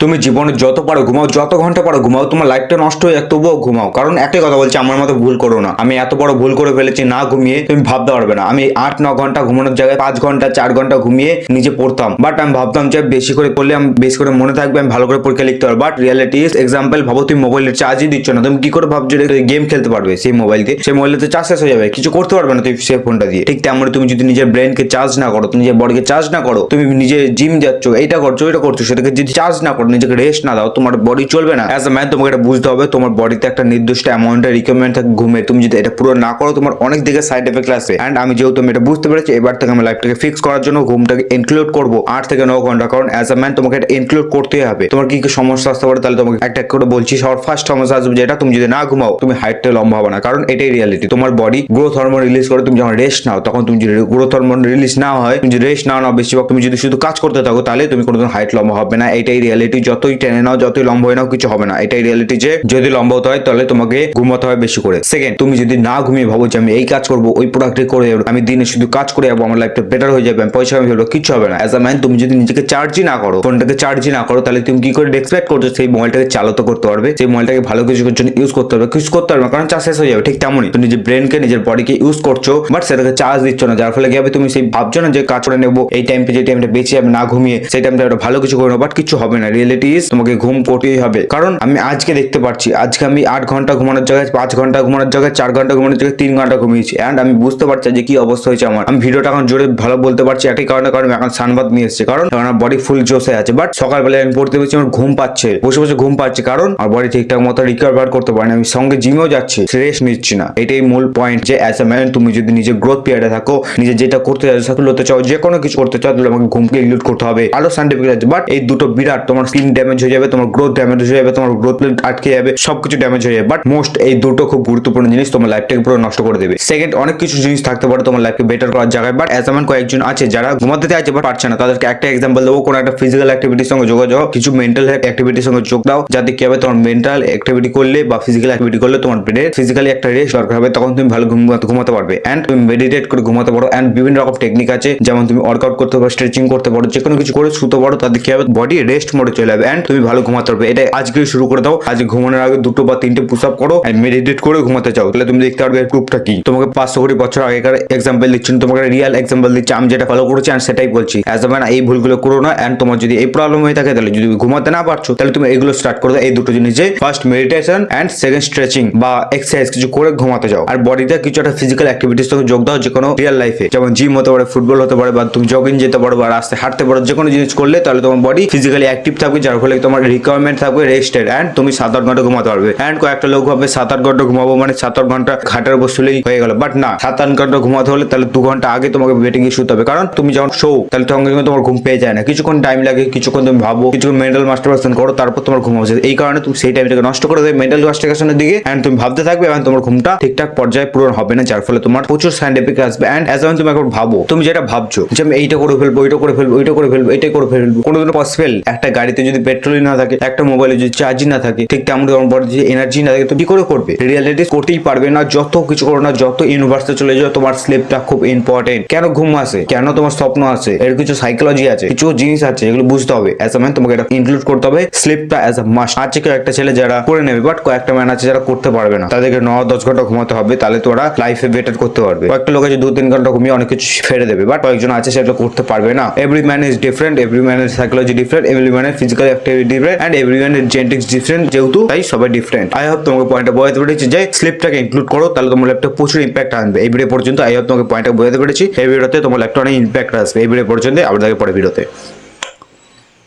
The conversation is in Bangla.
তুমি জীবনে যত পারো ঘুমাও, যত ঘণ্টা পারো ঘুমাও, তোমার লাইফটা নষ্ট হয়ে যাক, তবুও ঘুমাও। কারণ একটাই কথা বলছি, আমার মতো ভুল করো না। আমি এত বড় ভুল করে ফেলেছি, না ঘুমিয়ে তুমি ভাবতে পারবে না। আমি আট, ন ঘণ্টা ঘুমানোর জায়গায় পাঁচ ঘণ্টা, চার ঘণ্টা ঘুমিয়ে নিজে পড়তাম। বাট আমি ভাবতাম যে বেশি করে পড়লে আমি, বেশি করে মনে থাকবে, আমি ভালো করে পরীক্ষা লিখতে পারব। বাট রিয়ালিটি এক্সাম্পল ভাবো তুমি মোবাইলের চার্জই দিচ্ছ না। তুমি কি করে ভাবছ গেম খেলতে পারবে সেই মোবাইল দিয়ে? সেই মোবাইলতে চার্জ শেষ হয়ে যাবে। কিছু করতে পারবে না তুমি সেই ফোনটা দিয়ে। ঠিক তেমনি তুমি যদি নিজের ব্রেনকে চার্জ না করো, তুমি নিজের বডিকে চার্জ না করো, তুমি নিজে জিম যাচ্ছ, এইটা করছ এটা করছ, সেটাকে যদি চার্জ না করো নিজেকে রেস্ট না দাও, তোমার বডি চলবে না। অ্যাজ এ ম্যান তোমাকে এটা বুঝতে হবে, তোমার বডিতে একটা নির্দিষ্ট অ্যামাউন্টের রিকোয়ারমেন্ট থাকে ঘুমে। তুমি যদি এটা পুরো না করো, তোমার অনেক দিকে সাইড এফেক্ট আসবে অ্যান্ড আমি যেহেতু আমি এটা বুঝতে পেরেছি, এবার থেকে আমি লাইফটাকে ফিক্স করার জন্য ঘুমটাকে ইনক্লুড করব। আট থেকে ন ঘণ্টা, কারণ অ্যাজ এ ম্যান তোমাকে এটা ইনক্লুড করতেই হবে। তোমার কি কি সমস্যা আসতে পারে, তাহলে তোমাকে একটা করে বলছি। সবার ফার্স্ট সমস্যা আসবে যেটা, তুমি যদি না ঘুমাও, তুমি হাইটটা লম্বা হবে না, কারণ এটাই রিয়ালিটি তোমার বডি গ্রোথ হরমোন রিলিজ করে তুমি যখন রেস্ট নাও, তখন তুমি যদি গ্রোথ হরমোন রিলিজ না হয়, তুমি যদি রেস্ট না নাও, বেশিরভাগ তুমি যদি শুধু কাজ করতে থাকো, তাহলে তুমি কোনোদিন হাইট লম্বা হবে না। এটাই রিয়ালিটি যতই টেনে নাও, যতই লম্বা হয়ে নাও, কিছু হবে না। এটাই রিয়ালিটি যে যদি লম্বা হতে হয়, তাহলে তোমাকে ঘুমাতে হয় বেশি করে। সেকেন্ড তুমি যদি না ঘুমিয়ে ভাবো যে আমি এই কাজ করব, ওই প্রোডাক্টে করে আমি দিনে শুধু কাজ করে যাব, আমার লাইফটা বেটার হয়ে যাবে পয়সা আমি ফেলব, কিছু হবে না। অ্যাজ আ ম্যান তুমি যদি নিজেকে চার্জই না করো ফোনটাকে চার্জই না করো, তাহলে তুমি কি করে এক্সপেক্ট করছ সেই মোবাইলটাকে চালাতে করতে পারবে? সেই মোবাইলটাকে ভালো কিছুর জন্য ইউজ করতে পারবে, কিছু করতে পারবে কারণ চার্জ শেষ হয়ে যাবে, ঠিক তেমনই। তুমি নিজের ব্রেনকে নিজের বডিকে ইউজ করছ বাট সেটাকে চার্জ দিচ্ছ না, যার ফলে কি হবে, তুমি সেই ভাবছ না যে কাজ করে নেব, এই টাইমটা যে টাইমটা বেঁচে যাবে, না ঘুমিয়ে, সেই টাইমটা ভালো কিছু করে নেব বাট কিছু হবে না রিয়েলিটি ইজ তোমাকে ঘুম করতেই হবে। কারণ আমি আজকে দেখতে পাচ্ছি আজকে আমি আট ঘণ্টা ঘুমানোর জায়গায় পাঁচ ঘণ্টা ঘুমানোর জায়গায়, চার ঘণ্টা ঘুমানোর জায়গায়, তিন ঘণ্টা ঘুমিয়েছি। অ্যান্ড আমি বুঝতে পারছি যে কি অবস্থা হয়েছে আমার। আমি ভিডিওটা এখন জোরে ভালো বলতে পারছি, একই কারণে, কারণ এখন সানবাদ নিয়ে এসেছে। কারণ আমার বডি ফুল জোসে আছে বাট সকালবেলায় আমি পড়তে পেরেছি আমার ঘুম পাচ্ছে, বসে বসে ঘুম পাচ্ছে। কারণ আমার বডি ঠিকঠাক মতো রিকভার করতে পারে না আমি সঙ্গে জিমেও যাচ্ছি রেস্ট নিচ্ছি না। এটাই মূল পয়েন্ট যে অ্যাজ এ ম্যান তুমি যদি নিজের গ্রোথ পিরিয়ডে থাকো, নিজে যেটা করতে চাও সাকল হতে চাও যে কোনো কিছু করতে চাও, তাহলে আমাকে ঘুমকে ইনক্লুড করতে হবে। আরও সাইন্টিফিক আছে বাট এই দুটো বিরাট তোমার স্কিন ড্যামেজ হয়ে যাবে, তোমার গ্রোথ ড্যামেজ হয়ে যাবে, তোমার গ্রোথ আটকে যাবে, সবকিছু ড্যামেজ হয়ে যাবে। বাট মোস্ট এই দুটো খুব গুরুত্বপূর্ণ জিনিস তোমার লাইফটাকে পুরো নষ্ট করে দেবে। সেকেন্ড অনেক কিছু জিনিস থাকতে পারে তোমার লাইফকে বেটার করার জায়গায়। বাট অ্যাজ এমন কয়েকজন আছে যারা ঘুমাতে চাইছে বাট পারছে না। তাদেরকে একটা এক্সাম্পল দেবো, কোনো একটা ফিজিক্যাল অ্যাক্টিভিটির সঙ্গে যোগাযোগ কিছু মেন্টাল অ্যাক্টিভিটির সঙ্গে যোগ দাও, যাতে কি হবে, তোমার মেন্টাল অ্যাক্টিভিটি করলে বা ফিজিক্যাল অ্যাক্টিভিটি করলে তোমার ব্রেনের ফিজিক্যালি একটা রেস্ট দরকার হবে, তখন তুমি ভালো ঘুমাতে পারবে। অ্যান্ড তুমি মেডিটেট করে ঘুমাতে পারো। অ্যান্ড বিভিন্ন রকম টেকনিক আছে, যেমন তুমি ওয়ার্কআউট করতে পারো স্ট্রেচিং করতে পারো যে কোনো কিছু করে শুতে পারো, তাতে কি হবে বডি রেস্ট মোডে চলে যাবে অ্যান্ড তুমি ভালো ঘুমাতে পারবে। এটা আজকে শুরু করে দাও। আজকে ঘুমানোর আগে দুটো বা তিনটে পুশ আপ করো অ্যান্ড মেডিটেট করে ঘুমাতে চাও। তাহলে তুমি দেখতে পারবে প্রুফটা কি। তোমাকে পাঁচশো কোটি বছর আগেকার এক্সাম্পল দিচ্ছি, তোমাকে রিয়েল এক্সাম্পল দিচ্ছি। আমি যেটা ফলো করেছি অ্যান্ড সেটাই বলছি। অ্যাজ ম্যান এই ভুলগুলো করো না অ্যান্ড তোমার যদি এই প্রবলেম হয়ে থাকে, তাহলে যদি ঘুমাতে না পারছ, তাহলে তুমি এগুলো স্টার্ট করে এই দুটো জিনিস যে first meditation and second stretching বা এক্সারসাইজ কিছু করে ঘুমাতে যাও। আর বডিতে কিছু একটা ফিজিক্যাল অ্যাক্টিভিটিস সঙ্গে যোগ দাও যে কোনো রিয়েল লাইফে যেমন জিম হতে পারে ফুটবল হতে পারে বা তুমি জগিং যেতে পারো বা রাস্তায় হাঁটতে পারো যে কোনো জিনিস করলে তাহলে তোমার বডি ফিজিক্যালি অ্যাক্টিভ থাকবে। যার ফলে তোমার রিকোয়ারমেন্ট থাকবে রেস্টেড অ্যান্ড তুমি সাত আট ঘণ্টা ঘুমাতে পারবে। অ্যান্ড কয়েকটা লোক ভাবে সাত আট ঘণ্টা ঘুমাবো মানে সাত আট ঘণ্টা খাটের উপর শুলেই হয়ে গেল। বাট না, সাত আট ঘণ্টা ঘুমাতে হলে তাহলে দু ঘণ্টা আগে তোমাকে বেটিং এ শুতে হবে। কারণ তুমি যখন শো, তাহলে তখন কিন্তু তোমার ঘুম পেয়ে যায় না। কিছুক্ষণ টাইম লাগে, কিছুক্ষণ তুমি ভাবো, কিছুক্ষণ মেন্টাল মাস্টারবেশন করো, তারপর তোমার ঘুম হচ্ছে এই কারণে তুমি সেই টাইমটাকে নষ্ট করে দেবে মেন্টাল মাস্টারবেশনের দিকে। অ্যান্ড তুমি ভাবতে থাকবে এবং তোমার ঘুমটা ঠিকঠাক পর্যায়ে পূরণ হবে না, যার ফলে তোমার প্রচুর সাইন্টিফিক আসবে। অ্যান্ড অ্যাজ তুমি একবার ভাবো, তুমি যেটা ভাবছ যে আমি এইটা করে ফেলব, ওইটা করে ফেলব, ওইটা করে ফেলব, এটাই করে ফেলব, কোনোদিনও পসিবল একটা গাড়িতে যদি পেট্রোলই না থাকে, একটা মোবাইলে যদি চার্জই না থাকে, ঠিক তেমন তোমার যদি এনার্জি না থাকে, তো কি করে করবে? রিয়ালিটি করতেই পারবে না, যত কিছু করো না, যত ইউনিভার্সে চলে যাও তোমার স্লিপটা খুব ইম্পর্টেন্ট কেন ঘুম আসে? কেন তোমার স্বপ্ন আসে? এর কিছু সাইকোলজি আছে, কিছু জিনিস আছে, এগুলো বুঝতে হবে। অ্যাজ আ ম্যান তোমাকে এটা ইনক্লুড করতে হবে স্লিপটা অ্যাজ আ মাস্ট আছে কেউ একটা ছেলে যারা করে নেবে বাট কয়েকটা ম্যান আছে যারা করতে পারবে না, তাদেরকে ন, দশ ঘণ্টা ঘুমাতে হবে, তাহলে তোরা লাইফে বেটার করতে পারবে। কয়েকটা লোক আছে, দু, তিন ঘণ্টা ঘুমিয়ে অনেক কিছু ফেরে দেবে বাট কয়েকজন আছে সেটা করতে পারবে না। Every man is different every ম্যানের সাইকোলজি ডিফারেন্ট এভরি ম্যানের physical activity different and every ম্যানের জেনেটিক্স ডিফারেন্ট যেহেতু তাই সবাই ডিফারেন্ট আই হোপ তোমাকে পয়েন্টটা বোঝাতে পেরেছি যে স্লিপটাকে ইনক্লুড করো, তাহলে তোমার ল্যাপটপ প্রচুর ইম্প্যাক্ট আনবে। এই ভিডিও পর্যন্ত আই হোপ তোমাকে পয়েন্টটা বোঝাতে পেরেছি। এই ভিডিওতে তোমার ল্যাপটপ অনেক ইম্প্যাক্ট আসবে। এই ভিডিও পর্যন্ত আবার দেখে পরে ভিডিওতে